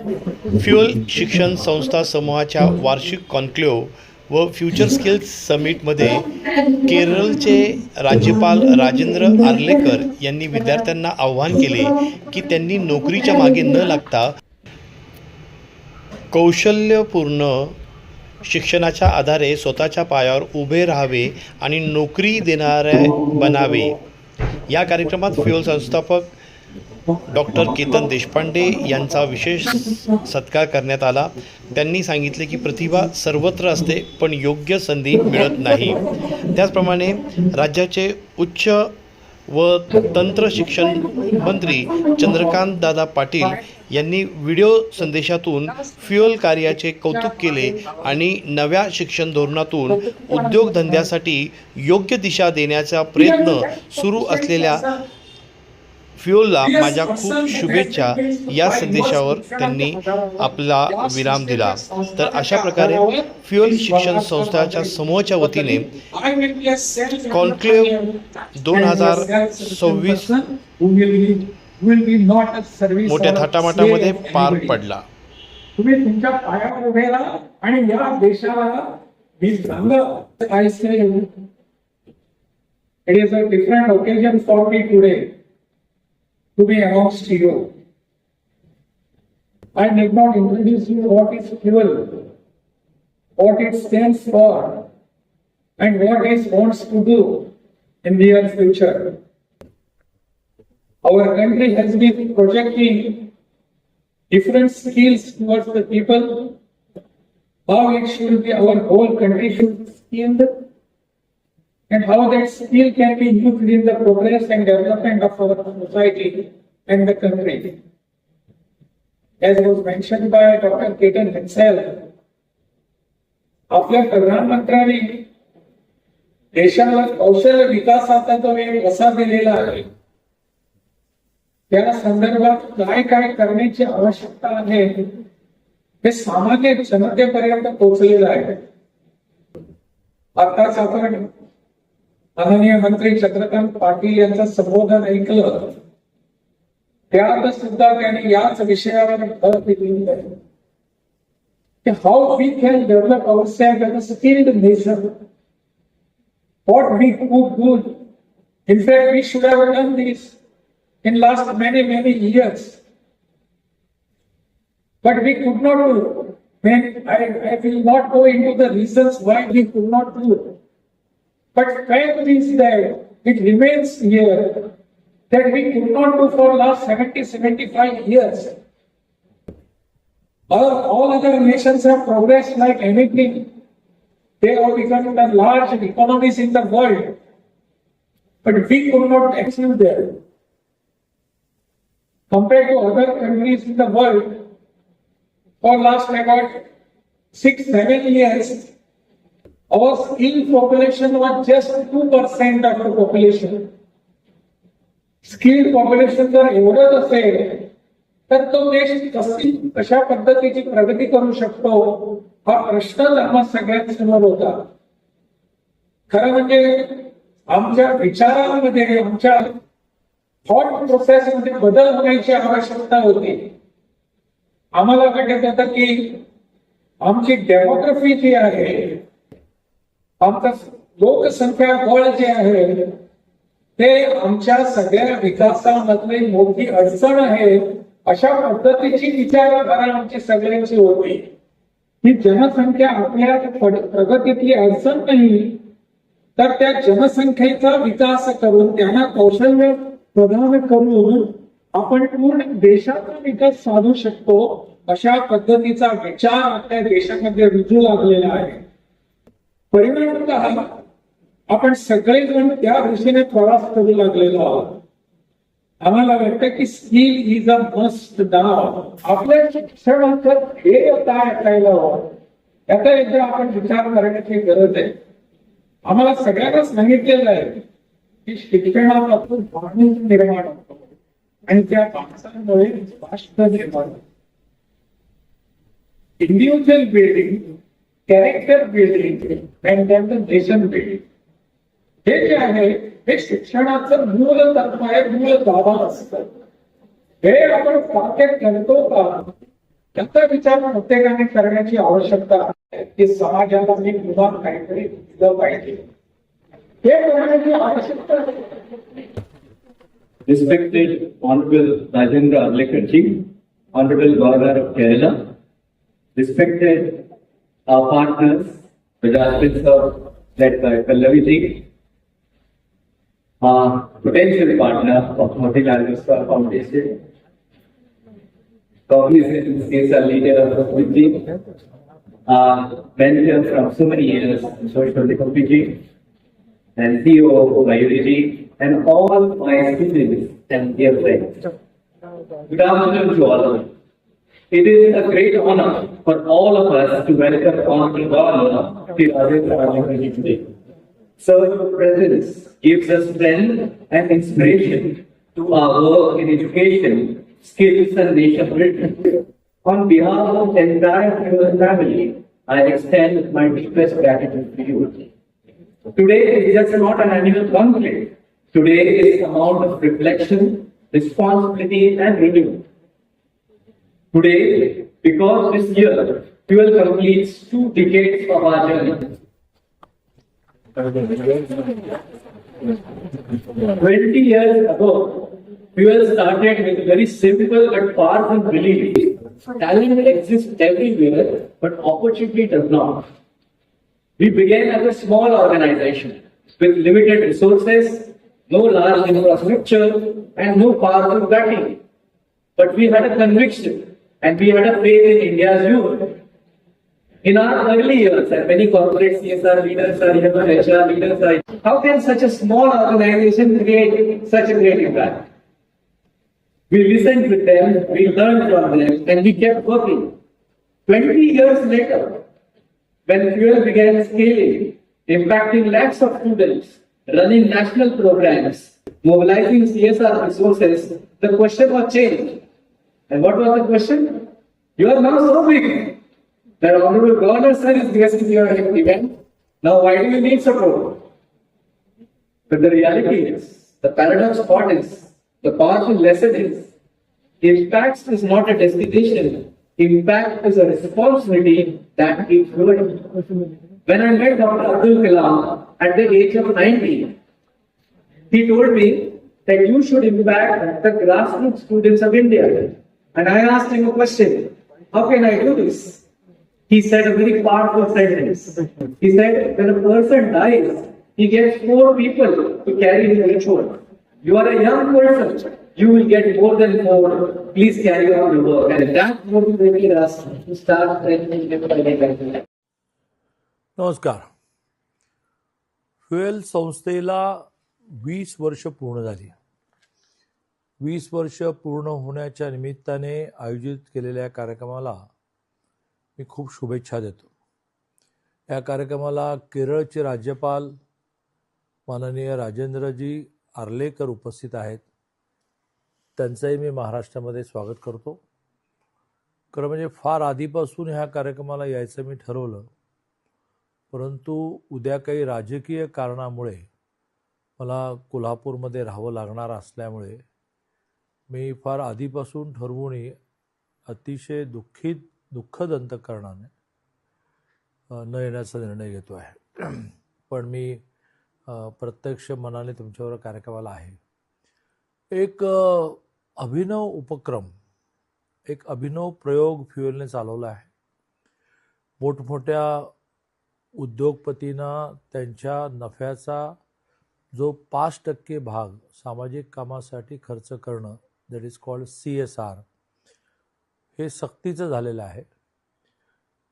Fuel शिक्षण संस्था समूहाच्या वार्षिक कॉन्क्लेव्ह व फ्युचर स्किल्स समिटमध्ये केरळचे राज्यपाल राजेंद्र आर्लेकर यांनी विद्यार्थ्यांना आव्हान केले की त्यांनी नोकरीच्या मागे न लागता कौशल्यपूर्ण शिक्षणाच्या आधारे स्वतःच्या पायावर उभे राहावे आणि नोकरी देणारे बनावे. या कार्यक्रमात फ्युअल संस्थापक डॉक्टर केतन देशपांडे यांचा विशेष सत्कार करण्यात आला. त्यांनी सांगितले की प्रतिभा सर्वत्र असते पण योग्य संधी मिळत नाही. त्याचप्रमाणे राज्याचे उच्च व तंत्र शिक्षण मंत्री चंद्रकांत दादा पाटील यांनी व्हिडिओ संदेशातून फ्युअल कार्याचे कौतुक केले आणि नव्या शिक्षण धोरणातून उद्योगधंद्यासाठी योग्य दिशा देण्याचा प्रयत्न सुरू असलेल्या फ्युअलला माझ्या खूप शुभेच्छा या संदेशावर त्यांनी आपला विराम दिला. तर अशा प्रकारे फ्युअल शिक्षण संस्थाच्या समूहाच्या वतीने कॉन्क्लेव्ह दोन हजार सव्वीस मोठ्या थाटामाटामध्ये पार पडला. तुम्ही तुमच्या पायावर उभे राहा आणि या देशाला मी चांगलं different occasion for me today to be announced to you. I need not introduce you what is fuel, what it stands for, and what it wants to do in the near future. Our country has been projecting different skills towards the people, how it should be, our whole country should be skilled And how that skill can be used in the progress and development of our society and the country. As was mentioned by Dr. Keaton himself, आपल्या प्रधानमंत्र्यांनी देशाला कौशल्य विकासाचा जो वेळ कसा दिलेला आहे त्या संदर्भात काय काय करण्याची आवश्यकता आहे हे सामान्य जनतेपर्यंत पोहोचलेलं आहे आताच आपण माननीय मंत्री चंद्रकांत पाटील यांचं संबोधन ऐकलं त्यात सुद्धा त्यांनी याच विषयावर भर दिलेली आहे how we can develop our self as a skilled nation what we could do. In fact, we should have done this in last many, many years. But we could not do it. I, I will not go into the reasons why we could not do it. But fact is that it remains here that we could not do for last 70, 75 years. All, all other nations have progressed like anything. They have become the large economies in the world. But we could not achieve there. Compared to other countries in the world, for last about six, seven years, our skilled population was just 2% of the population. Skilled population जर एवढंच असेल तर तो देश कशी कशा पद्धतीची प्रगती करू शकतो? हा प्रश्नच आम्हा सगळ्यांसमोर होता. खरं म्हणजे आमच्या विचारांमध्ये आमच्या थॉट प्रोसेसमध्ये बदल होण्याची आवश्यकता होती. आम्हाला वाटत होतं की आमची डेमोग्राफी जी आहे आमचा लोकसंख्या बळ जे आहे ते आमच्या सगळ्या विकासामधले मोठी अडचण आहे अशा पद्धतीची विचारधारा आमची सगळ्यांची होती. ही जनसंख्या आपल्या प्रगतीतली अडचण नाही तर त्या जनसंख्येचा विकास करून त्यांना कौशल्य प्रदान करून आपण पूर्ण देशाचा विकास साधू शकतो अशा पद्धतीचा विचार आपल्या देशामध्ये रुजू लागलेला आहे. परिणामत आपण सगळेजण त्या दिशेने प्रवास करू लागलेलो आहोत. आम्हाला वाटतं की skill is a must now आपल्या शिक्षणाचं ध्येय काय असायला हवं? याचा एकदा आपण विचार करण्याची गरज आहे. आम्हाला सगळ्यांना सांगितलेलं आहे की शिक्षणापासून माणूस निर्माण होतो. आणि त्या माणसांमुळे राष्ट्र निर्माण individual building character building and then nation building हे जे आहे हे शिक्षणाचं मूल तत्व आहे मूल गाभा असतं. हे आपण पाठ्य करतो का? त्याचा विचार प्रत्येकाने करण्याची आवश्यकता आहे की समाजाला मी पुन्हा काहीतरी दिलं पाहिजे. हे करण्याची आवश्यकता आहे. Respected Honorable Rajendra Arlekarji, Honorable Governor of Kerala, respected our partners, the Justice of led by Pallavi ji, our potential partner of Motilal Oswal Foundation, cognizant CSR leader of Vijay, uh, mentor from so many years, in Social Technology, and CEO of Mayuri and all my students and dear friends. Good afternoon to all of you. It is a great honor for all of us to welcome Honorable Governor to Rajendra today. So your presence gives us strength and inspiration to our work in education, skills and nation building. On behalf of the entire Fuel family, I extend my deepest gratitude to you. Today is just not an annual conflict. Today is a amount of reflection, responsibility, and renewal. Today, because this year, fuel completes two decades of our journey. Twenty years ago, fuel started with very simple but powerful belief. Talent exists everywhere, but opportunity does not. We began as a small organization with limited resources, no large infrastructure, and no powerful backing. But we had a conviction and we had a faith in India's youth. In our early years, and many corporate CSR leaders are here, HR leaders are how can such a small organization create such a great impact? We listened with them, we learned from them, and we kept working. 20 years later, when Fuel began scaling, impacting lakhs of students, running national programs, mobilizing CSR resources, the question was changed. And what was the question? You are now so big that Honorable Governor Sir is gracing your event. Now why do you need support? But the reality is, the paradox part is, the powerful lesson is, impact is not a destination. Impact is a responsibility that keeps growing. When I met Dr. Abdul Kalam at the age of 90, he told me that you should impact the grassroots students of India. And I asked him a question, how can I do this? He said a very powerful sentence. He said, when a person dies, he gets four people to carry his ritual. You are a young person, you will get more than four. Please carry on your work. And that motivated us to start training them by day. नमस्कार fuel संस्थेला वीस वर्ष पूर्ण झाली वीस वर्ष पूर्ण होण्याच्या निमित्ताने आयोजित केलेल्या या कार्यक्रमाला मी खूप शुभेच्छा देतो. या कार्यक्रमाला केरळचे राज्यपाल माननीय राजेंद्रजी आर्लेकर उपस्थित आहेत. त्यांचंही मी महाराष्ट्रामध्ये स्वागत करतो. खरं म्हणजे फार आधीपासून ह्या कार्यक्रमाला यायचं मी ठरवलं. परंतु उद्या काही राजकीय कारणामुळे मला कोल्हापूरमध्ये राहावं लागणार असल्यामुळे मी फार आधीपासून ठरवून अतिशय दुःखित दुःखद अंतकरणाने न येण्याचा निर्णय घेतो आहे. पण मी प्रत्यक्ष मनाने तुमच्यावर कार्यक्रमाला आहे. एक अभिनव उपक्रम एक अभिनव प्रयोग फ्युएलने चालवला आहे. मोठमोठ्या उद्योगपतींना त्यांच्या नफ्याचा जो पाच टक्के भाग सामाजिक कामासाठी खर्च करणं that is called C S R हे सक्तीचं झालेलं आहे.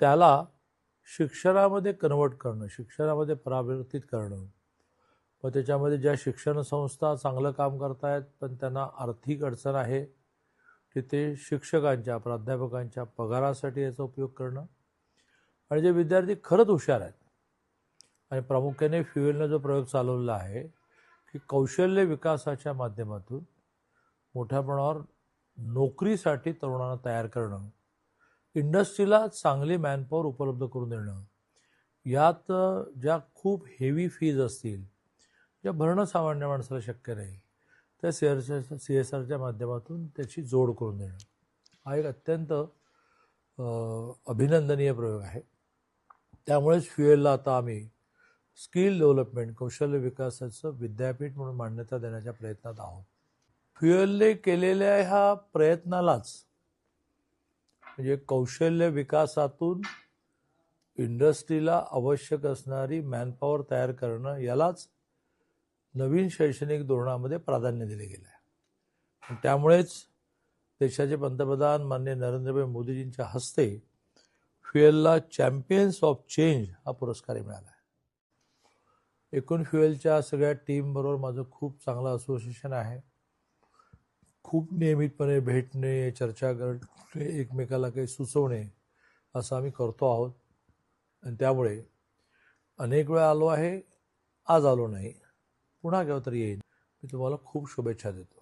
त्याला शिक्षणामध्ये कन्वर्ट करणं शिक्षणामध्ये परावर्तित करणं. मग त्याच्यामध्ये ज्या शिक्षण संस्था चांगलं काम करतायत पण त्यांना आर्थिक अडचण आहे तिथे शिक्षकांच्या प्राध्यापकांच्या पगारासाठी याचा उपयोग करणं. आणि जे विद्यार्थी खरंच हुशार आहेत आणि प्रामुख्याने फ्युएलनं जो प्रयोग चालवलेला आहे की कौशल्य विकासाच्या माध्यमातून मोठ्या प्रमाणावर नोकरीसाठी तरुणांना तयार करणं इंडस्ट्रीला चांगली मॅनपॉवर उपलब्ध करून देणं यात ज्या खूप हेवी फीज असतील ज्या भरणं सामान्य माणसाला शक्य नाही त्या सी आर सी एस आरच्या माध्यमातून त्याची जोड करून देणं हा एक अत्यंत अभिनंदनीय प्रयोग आहे. त्यामुळेच फ्युएलला आता आम्ही स्किल डेव्हलपमेंट कौशल्य विकासाचं विद्यापीठ म्हणून मान्यता देण्याच्या प्रयत्नात आहोत. फ्युएलने केलेल्या ह्या प्रयत्नालाच म्हणजे कौशल्य विकासातून इंडस्ट्रीला आवश्यक असणारी मॅनपॉवर तयार करणं यालाच नवीन शैक्षणिक धोरणामध्ये प्राधान्य दिले गेलं आहे त्यामुळेच देशाचे पंतप्रधान माननीय नरेंद्रभाई मोदीजींच्या हस्ते फ्युएलला चॅम्पियन्स ऑफ चेंज हा पुरस्कार मिळाला आहे. एकूण फ्युएलच्या सगळ्या टीमबरोबर माझं खूप चांगलं असोसिएशन आहे. खूप नियमितपणे भेटणे चर्चा करणे एकमेकाला काही सुचवणे असं आम्ही करतो आहोत. आणि त्यामुळे अनेक वेळा आलो आहे आज आलो नाही. पुन्हा केव्हा तरी येईन. मी तुम्हाला खूप शुभेच्छा देतो.